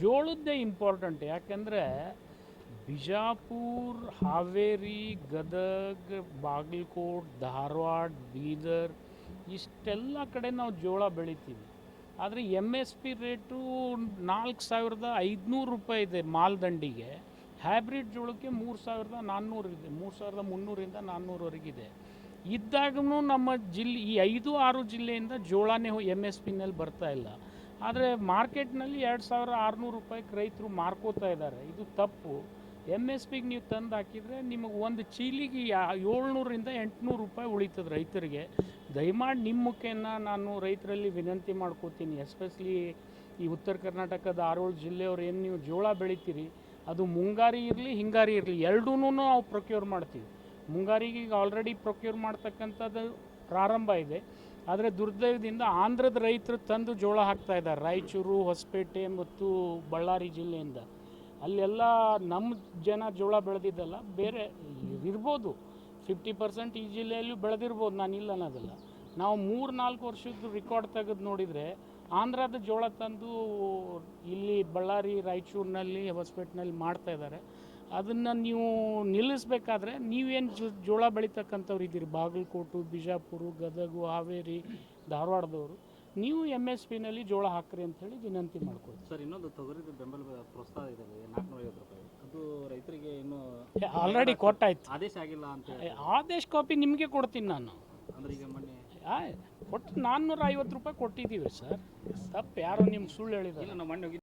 ಜೋಳದ್ದೇ important ಯಾಕೆಂದರೆ ಬಿಜಾಪುರ್, ಹಾವೇರಿ, ಗದಗ, ಬಾಗಲಕೋಟ್, ಧಾರವಾಡ, ಬೀದರ್ ಇಷ್ಟೆಲ್ಲ ಕಡೆ ನಾವು ಜೋಳ ಬೆಳಿತೀವಿ. ಆದರೆ ಎಂ ಎಸ್ ಪಿ ರೇಟು ನಾಲ್ಕು ಸಾವಿರದ ಐದುನೂರು ರೂಪಾಯಿ ಇದೆ ಮಾಲ್ದಂಡಿಗೆ. ಹ್ಯಾಬ್ರಿಡ್ ಜೋಳಕ್ಕೆ ಮೂರು ಸಾವಿರದ ನಾನ್ನೂರು ಇದೆ. ಮೂರು ಸಾವಿರದ ಮುನ್ನೂರಿಂದ ನಾನ್ನೂರವರೆಗಿದೆ ಇದ್ದಾಗೂ ನಮ್ಮ ಜಿಲ್ಲೆ ಈ ಐದು ಆರು ಜಿಲ್ಲೆಯಿಂದ ಜೋಳನೇ ಎಂ ಎಸ್ ಪಿನಲ್ಲಿ ಬರ್ತಾ ಇಲ್ಲ. ಆದರೆ ಮಾರ್ಕೆಟ್ನಲ್ಲಿ ಎರಡು ಸಾವಿರ ಆರುನೂರು ರೂಪಾಯಿಗೆ ರೈತರು ಮಾರ್ಕೋತಾ ಇದ್ದಾರೆ. ಇದು ತಪ್ಪು. ಎಂ ಎಸ್ ಪಿಗೆ ನೀವು ತಂದು ಹಾಕಿದರೆ ನಿಮಗೆ ಒಂದು ಚೀಲಿಗೆ ಏಳ್ನೂರಿಂದ ಎಂಟುನೂರು ರೂಪಾಯಿ ಉಳಿತದೆ ರೈತರಿಗೆ. ದಯಮಾಡಿ ನಿಮ್ಮ ಮುಖೇನ ನಾನು ರೈತರಲ್ಲಿ ವಿನಂತಿ ಮಾಡ್ಕೋತೀನಿ. ಎಸ್ಪೆಷಲಿ ಈ ಉತ್ತರ ಕರ್ನಾಟಕದ ಆರೋಳು ಜಿಲ್ಲೆಯವ್ರು ಏನು ನೀವು ಜೋಳ ಬೆಳಿತೀರಿ, ಅದು ಮುಂಗಾರಿ ಇರಲಿ, ಹಿಂಗಾರಿ ಇರಲಿ ಎರಡೂ ನಾವು ಪ್ರೊಕ್ಯೂರ್ ಮಾಡ್ತೀವಿ. ಮುಂಗಾರಿಗೆ ಈಗ ಆಲ್ರೆಡಿ ಪ್ರೊಕ್ಯೂರ್ ಮಾಡ್ತಕ್ಕಂಥದ್ದು ಪ್ರಾರಂಭ ಇದೆ. ಆದರೆ ದುರ್ದೈವದಿಂದ ಆಂಧ್ರದ ರೈತರು ತಂದು ಜೋಳ ಹಾಕ್ತಾ ಇದ್ದಾರೆ. ರಾಯಚೂರು, ಹೊಸಪೇಟೆ, ಮತ್ತು ಬಳ್ಳಾರಿ ಜಿಲ್ಲೆಯಿಂದ. ಅಲ್ಲೆಲ್ಲ ನಮ್ಮ ಜನ ಜೋಳ ಬೆಳೆದಿದ್ದಲ್ಲ, ಬೇರೆ ಇರ್ಬೋದು. ಫಿಫ್ಟಿ ಪರ್ಸೆಂಟ್ ಈ ಜಿಲ್ಲೆಯಲ್ಲೂ ಬೆಳೆದಿರ್ಬೋದು ನಾನು ಇಲ್ಲ ಅನ್ನೋದಿಲ್ಲ. ನಾವು ಮೂರು ನಾಲ್ಕು ವರ್ಷದ ರೆಕಾರ್ಡ್ ತೆಗೆದು ನೋಡಿದರೆ, ಆಂಧ್ರದ ಜೋಳ ತಂದು ಇಲ್ಲಿ ಬಳ್ಳಾರಿ, ರಾಯಚೂರಿನಲ್ಲಿ, ಹೊಸಪೇಟೆನಲ್ಲಿ ಮಾಡ್ತಾ ಇದ್ದಾರೆ. ಅದನ್ನು ನೀವು ನಿಲ್ಲಿಸ್ಬೇಕಾದ್ರೆ ನೀವೇನು ಜೋ ಜೋಳ ಬೆಳೀತಕ್ಕಂಥವ್ರು ಇದ್ದೀರಿ. ಬಾಗಲಕೋಟು ಬಿಜಾಪುರ ಗದಗು ಹಾವೇರಿ ಧಾರವಾಡದವರು. ನೀವು ಎಂ ಎಸ್ ಪಿನಲ್ಲಿ ಜೋಳ ಹಾಕ್ರಿ ಅಂತೇಳಿ ವಿನಂತಿ ಮಾಡ್ಕೊಳ್ತೀವಿ. ಸರ್ ಇನ್ನೊಂದು ತೊಗರಿದ ಬೆಂಬಲ ಪ್ರಸ್ತಾವ ಪ್ರೋತ್ಸಾಹ ಇದೆ ನಾಲ್ಕುನೂರ ಐವತ್ತು ರೂಪಾಯಿ? ಅದು ರೈತರಿಗೆ ಇನ್ನೂ ಆಲ್ರೆಡಿ ಕೊಟ್ಟಾಯ್ತು. ಆದೇಶ ಆಗಿಲ್ಲ ಅಂತ ಆದೇಶ ಕಾಪಿ ನಿಮಗೆ ಕೊಡ್ತೀನಿ ನಾನು. ಅಂದ್ರೆ ಈಗ ಮೊನ್ನೆ ಆಯ್ ಕೊಟ್ಟು ನಾನ್ನೂರ ಐವತ್ತು ರೂಪಾಯಿ ಕೊಟ್ಟಿದ್ದೀವಿ ಸರ್. ತಪ್ಪು ಯಾರು ನಿಮ್ಗೆ ಸುಳ್ಳು ಹೇಳಿದ್ರು ಇಲ್ಲ ನಾವು ಮೊನ್ನೆ ಹೋಗಿ